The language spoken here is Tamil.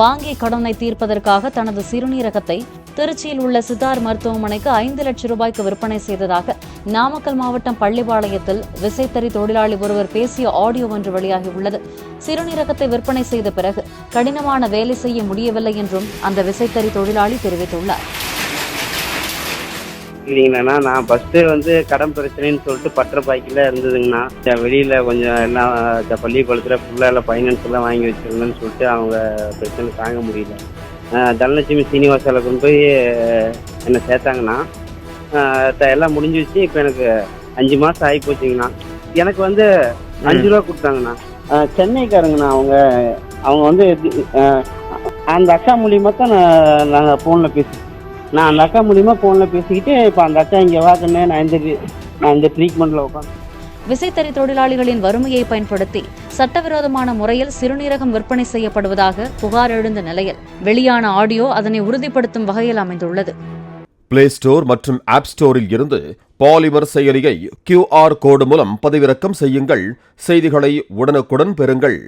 வாங்கிய கடனை தீர்ப்பதற்காக தனது சிறுநீரகத்தை திருச்சியில் உள்ள சித்தார் மருத்துவமனைக்கு ஐந்து லட்சம் ரூபாய்க்கு விற்பனை செய்ததாக நாமக்கல் மாவட்டம் பள்ளிபாளையத்தில் விசைத்தறி தொழிலாளி ஒருவர் பேசிய ஆடியோ ஒன்று வெளியாகியுள்ளது. சிறுநீரகத்தை விற்பனை செய்த பிறகு கடினமான வேலை செய்ய முடியவில்லை என்றும் அந்த விசைத்தறி தொழிலாளி தெரிவித்துள்ளார். இல்லைங்கண்ணா நான் ஃபஸ்ட்டு வந்து கடன் பிரச்சனைன்னு சொல்லிட்டு பற்ற பாய்க்கில் இருந்ததுங்கண்ணா. வெளியில் கொஞ்சம் எல்லாம் இந்த பள்ளிக்கூடத்தில் ஃபுல்லாக எல்லாம் ஃபைனான்ஸ் எல்லாம் வாங்கி வச்சிருந்தேன்னு சொல்லிட்டு அவங்க பிரச்சனை தாங்க முடியல. தனலட்சுமி சீனிவாசாவில் கொண்டு போய் என்னை சேர்த்தாங்கண்ணா த- எல்லாம் முடிஞ்சிச்சு இப்போ எனக்கு அஞ்சு மாதம் ஆகி போச்சுங்கண்ணா. எனக்கு வந்து அஞ்சு ரூபா கொடுத்தாங்கண்ணா. சென்னைக்காரங்கண்ணா அவங்க அவங்க வந்து அந்த அக்கா மூலியமாக தான் நான் நாங்கள் ஃபோனில் பேசி நான் அந்த அக்கா மூலியமா ஃபோனில் பேசிக்கிட்டு இப்போ அந்த அக்கா இங்கே வாக்கண்ணே நான் இந்த நான் இந்த ட்ரீட்மெண்ட்டில் உட்காந்து விசைத்தறி தொழிலாளிகளின் வறுமையை பயன்படுத்தி சட்டவிரோதமான முறையில் சிறுநீரகம் விற்பனை செய்யப்படுவதாக புகார் எழுந்த நிலையில் வெளியான ஆடியோ அதனை உறுதிப்படுத்தும் வகையில் அமைந்துள்ளது. பிளே ஸ்டோர் மற்றும் ஆப் ஸ்டோரில் இருந்து பாலிமர் செயலியை கியூஆர் கோடு மூலம் பதிவிறக்கம் செய்யுங்கள். செய்திகளை உடனுக்குடன் பெறுங்கள்.